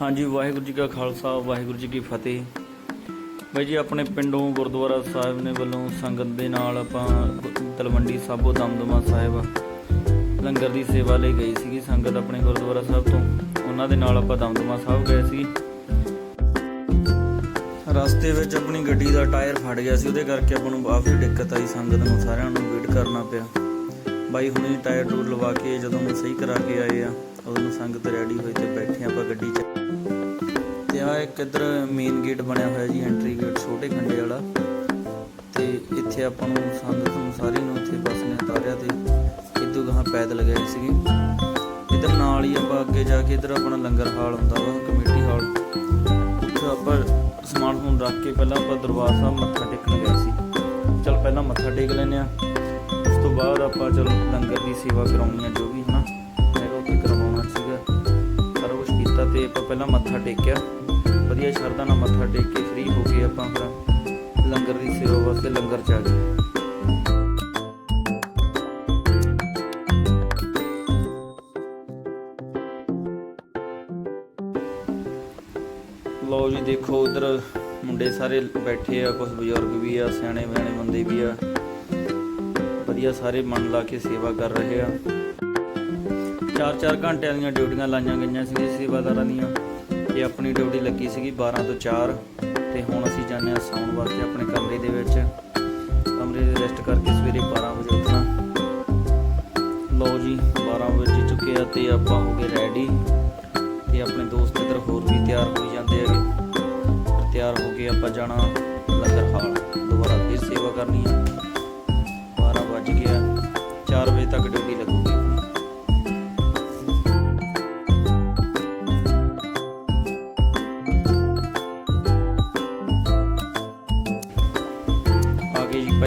ਹਾਂਜੀ, ਵਾਹਿਗੁਰੂ ਜੀ ਕਾ ਖਾਲਸਾ, ਵਾਹਿਗੁਰੂ ਜੀ ਕੀ ਫਤਿਹ। ਬਾਈ ਜੀ, ਆਪਣੇ ਪਿੰਡੋਂ ਗੁਰਦੁਆਰਾ ਸਾਹਿਬ ਨੇ ਵੱਲੋਂ ਸੰਗਤ ਦੇ ਨਾਲ ਆਪਾਂ ਤਲਵੰਡੀ ਸਾਬੋ ਦਮਦਮਾ ਸਾਹਿਬ ਲੰਗਰ ਦੀ ਸੇਵਾ ਲਈ ਗਈ ਸੀਗੀ, ਸੰਗਤ ਆਪਣੇ ਗੁਰਦੁਆਰਾ ਸਾਹਿਬ ਤੋਂ। ਉਹਨਾਂ ਦੇ ਨਾਲ ਆਪਾਂ ਦਮਦਮਾ ਸਾਹਿਬ ਗਏ ਸੀ ਰਸਤੇ ਵਿੱਚ ਆਪਣੀ ਗੱਡੀ ਦਾ ਟਾਇਰ ਫਟ ਗਿਆ ਸੀ, ਉਹਦੇ ਕਰਕੇ ਆਪਾਂ ਨੂੰ ਕਾਫੀ ਦਿੱਕਤ ਆਈ, ਸੰਗਤ ਨੂੰ ਸਾਰਿਆਂ ਨੂੰ ਵੇਟ ਕਰਨਾ ਪਿਆ। ਬਾਈ, ਹੁਣੇ ਟਾਇਰ ਟੂਰ ਲਵਾ ਕੇ ਜਦੋਂ ਨੂੰ ਸਹੀ ਕਰਾ ਕੇ ਆਏ ਆ, ਉਦੋਂ ਨੂੰ ਸੰਗਤ ਰੈਡੀ ਹੋਈ ਤੇ ਬੈਠੇ ਆਪਾਂ ਗੱਡੀ 'ਚ। ਆ, ਇੱਕ ਇੱਧਰ ਮੇਨ ਗੇਟ ਬਣਿਆ ਹੋਇਆ ਜੀ ਐਂਟਰੀ ਗੇਟ ਛੋਟੇ ਖੰਡੇ ਵਾਲਾ। ਤੇ ਇੱਥੇ ਆਪਾਂ ਨੂੰ ਸੰਗਤ ਨੂੰ ਸਾਰੀ ਨੂੰ ਇੱਥੇ ਬੱਸ ਨੇ ਉਤਾਰਿਆ ਤੇ ਇਦੋਂ ਗਾਹਾਂ ਪੈਦਲ ਗਏ ਸੀਗੇ। ਇੱਧਰ ਨਾਲ ਹੀ ਆਪਾਂ ਅੱਗੇ ਜਾ ਕੇ ਇੱਧਰ ਆਪਣਾ ਲੰਗਰ ਹਾਲ ਹੁੰਦਾ ਵਾ, ਕਮੇਟੀ ਹਾਲ। ਉੱਥੇ ਆਪਾਂ ਸਮਾਨ ਸਮੂਨ ਰੱਖ ਕੇ ਪਹਿਲਾਂ ਆਪਾਂ ਦਰਬਾਰ ਸਾਹਿਬ ਮੱਥਾ ਟੇਕਣ ਗਏ ਸੀ। ਚਲ ਪਹਿਲਾਂ ਮੱਥਾ ਟੇਕ ਲੈਂਦੇ ਆ ਉਸ ਤੋਂ ਬਾਅਦ ਆਪਾਂ ਚਲ ਲੰਗਰ ਦੀ ਸੇਵਾ ਕਰਾਉਣੀ ਆ, ਜੋ ਵੀ ਹਨਾ। ਹੈਗਾ, ਉੱਥੇ ਕਰਵਾਉਣਾ ਸੀਗਾ। ਸਾਰਾ ਕੁਝ ਕੀਤਾ ਤੇ ਆਪਾਂ ਪਹਿਲਾਂ ਮੱਥਾ ਟੇਕਿਆ। ਵਧੀਆ ਸ਼ਰਧਾ ਨਾਲ ਮੱਥਾ ਟੇਕ ਕੇ ਫ੍ਰੀ ਹੋ ਕੇ ਆਪਾਂ ਫਿਰ ਲੰਗਰ ਦੀ ਸੇਵਾ ਵਾਸਤੇ ਲੰਗਰ ਚ ਆ ਗਏ ਲਓ ਜੀ, ਦੇਖੋ ਉਧਰ ਮੁੰਡੇ ਸਾਰੇ ਬੈਠੇ ਆ ਕੁਝ ਬਜ਼ੁਰਗ ਵੀ ਆ, ਸਿਆਣੇ ਬਿਆਣੇ ਬੰਦੇ ਵੀ ਆ। ਵਧੀਆ ਸਾਰੇ ਮਨ ਲਾ ਕੇ ਸੇਵਾ ਕਰ ਰਹੇ ਆ। 4-4 ਘੰਟਿਆਂ ਦੀਆਂ ਡਿਊਟੀਆਂ ਲਾਈਆਂ ਗਈਆਂ ਸੀ ਸੇਵਾਦਾਰਾਂ ਦੀਆਂ। ਇਹ ਆਪਣੀ ਡਿਊਟੀ ਲੱਗੀ ਸੀਗੀ 12 ਤੋਂ 4 ਤੇ ਹੁਣ ਅਸੀਂ ਜਾਂਦੇ ਆ ਸੌਣ ਵਾਸਤੇ ਆਪਣੇ ਕਮਰੇ ਦੇ ਵਿੱਚ। ਕਮਰੇ ਦੇ ਰੈਸਟ ਕਰਕੇ ਸਵੇਰੇ 12 ਵਜੇ ਉੱਠਣਾ। ਲਓ ਜੀ 12 ਵਜੇ ਚੁੱਕੇ ਆ ਤੇ ਆਪਾਂ ਹੋ ਗਏ ਰੈਡੀ ਤੇ ਆਪਣੇ ਦੋਸਤ ਇੱਧਰ ਹੋਰ ਵੀ ਤਿਆਰ ਹੋਈ ਜਾਂਦੇ ਹੈਗੇ। ਤਿਆਰ ਹੋ ਕੇ ਆਪਾਂ ਜਾਣਾ ਲੰਗਰ ਹਾਲ। ਦੁਬਾਰਾ ਫਿਰ ਸੇਵਾ ਕਰਨੀ ਹੈ। 12 ਵੱਜ ਗਿਆ। 4 ਵਜੇ ਤੱਕ ਡਿਊਟੀ ਲੱਗੂ।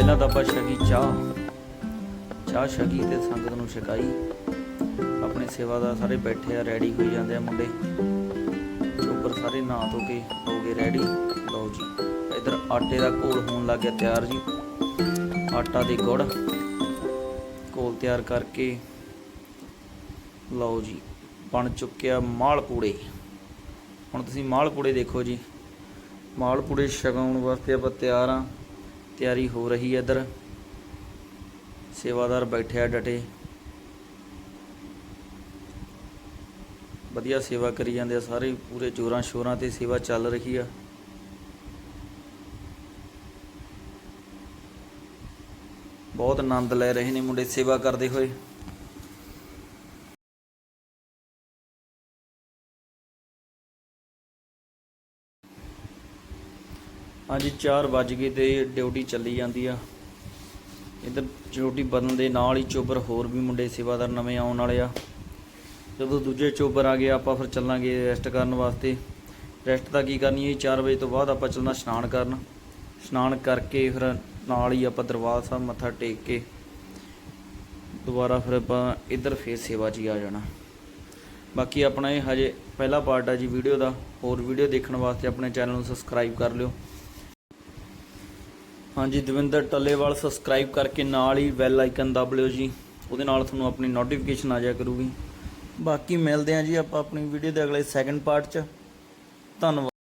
ਪਹਿਲਾਂ ਤਾਂ ਆਪਾਂ ਛਕੀ ਚਾਹ। ਚਾਹ ਛਕੀ ਤੇ ਸੰਗਤ ਨੂੰ ਛਕਾਈ। ਆਪਣੇ ਸੇਵਾਦਾਰ ਸਾਰੇ ਬੈਠੇ ਆ ਰੈਡੀ ਹੋਈ ਜਾਂਦੇ ਆ ਮੁੰਡੇ। ਉੱਪਰ ਸਾਰੇ ਨਹਾ ਧੋ ਕੇ ਹੋ ਗਏ ਰੈਡੀ ਲਓ ਜੀ, ਇਧਰ ਆਟੇ ਦਾ ਘੋਲ ਹੋਣ ਲੱਗ ਗਿਆ ਤਿਆਰ ਜੀ। ਆਟਾ ਦੇ ਗੁੜ ਘੋਲ ਤਿਆਰ ਕਰਕੇ। ਲਓ ਜੀ, ਬਣ ਚੁੱਕਿਆ ਮਾਲ ਪੂੜੇ। ਹੁਣ ਤੁਸੀਂ ਮਾਲ ਪੂੜੇ ਦੇਖੋ ਜੀ। ਮਾਲ ਪੂੜੇ ਛਕਾਉਣ ਵਾਸਤੇ ਆਪਾਂ ਤਿਆਰ ਆ। ਤਿਆਰੀ ਹੋ ਰਹੀ ਹੈ ਇਧਰ। ਸੇਵਾਦਾਰ ਬੈਠਿਆ ਡਟੇ। ਵਧੀਆ ਸੇਵਾ ਕਰੀ ਜਾਂਦੇ ਆ ਸਾਰੇ, ਪੂਰੇ ਜੋਰਾਂ ਸ਼ੋਰਾਂ ਤੇ ਸੇਵਾ ਚੱਲ ਰਹੀ ਆ। ਬਹੁਤ ਆਨੰਦ ਲੈ ਰਹੇ ਨੇ ਮੁੰਡੇ ਸੇਵਾ ਕਰਦੇ ਹੋਏ। ਹਾਂਜੀ 4 ਵੱਜ ਗਏ ਤੇ ਡਿਊਟੀ ਚੱਲੀ ਜਾਂਦੀ ਆ। ਇਧਰ ਡਿਊਟੀ ਬਦਲਣ ਦੇ ਨਾਲ ਹੀ ਚੋਬਰ ਹੋਰ ਵੀ ਮੁੰਡੇ ਸੇਵਾਦਾਰ ਨਵੇਂ ਆਉਣ ਵਾਲੇ ਆ। ਜਦੋਂ ਦੂਜੇ ਚੋਬਰ ਆ ਗਏ, ਆਪਾਂ ਫਿਰ ਚੱਲਾਂਗੇ ਰੈਸਟ ਕਰਨ ਵਾਸਤੇ। ਰੈਸਟ ਤਾਂ ਕੀ ਕਰਨੀ ਹੈ 4 ਵਜੇ ਤੋਂ ਬਾਅਦ ਆਪਾਂ ਚੱਲਣਾ ਇਸ਼ਨਾਨ ਕਰਨ। ਇਸ਼ਨਾਨ ਕਰਕੇ ਫਿਰ ਨਾਲ ਹੀ ਆਪਾਂ ਦਰਬਾਰ ਸਾਹਿਬ ਮੱਥਾ ਟੇਕ ਕੇ ਦੁਬਾਰਾ ਫਿਰ ਆਪਾਂ ਇੱਧਰ ਫੇਰ ਸੇਵਾ 'ਚ ਆ ਜਾਣਾ। ਬਾਕੀ ਆਪਣਾ ਇਹ ਹਜੇ ਪਹਿਲਾ ਪਾਰਟ ਆ ਜੀ ਵੀਡੀਓ ਦਾ। ਹੋਰ ਵੀਡੀਓ ਦੇਖਣ ਵਾਸਤੇ ਆਪਣੇ ਚੈਨਲ ਨੂੰ ਸਬਸਕ੍ਰਾਈਬ ਕਰ ਲਿਓ। ਹਾਂਜੀ, ਦਵਿੰਦਰ ਟੱਲੇਵਾਲ ਸਬਸਕ੍ਰਾਈਬ ਕਰਕੇ ਨਾਲ ਹੀ ਬੈਲ ਆਈਕਨ ਦਬ ਲਿਓ ਜੀ। ਉਹਦੇ ਨਾਲ ਤੁਹਾਨੂੰ ਆਪਣੀ ਨੋਟੀਫਿਕੇਸ਼ਨ ਆ ਜਾਇਆ ਕਰੂਗੀ। ਬਾਕੀ ਮਿਲਦੇ ਹਾਂ ਜੀ ਆਪਾਂ ਆਪਣੀ ਵੀਡੀਓ ਦੇ ਅਗਲੇ ਸੈਕੰਡ ਪਾਰਟ 'ਚ। ਧੰਨਵਾਦ।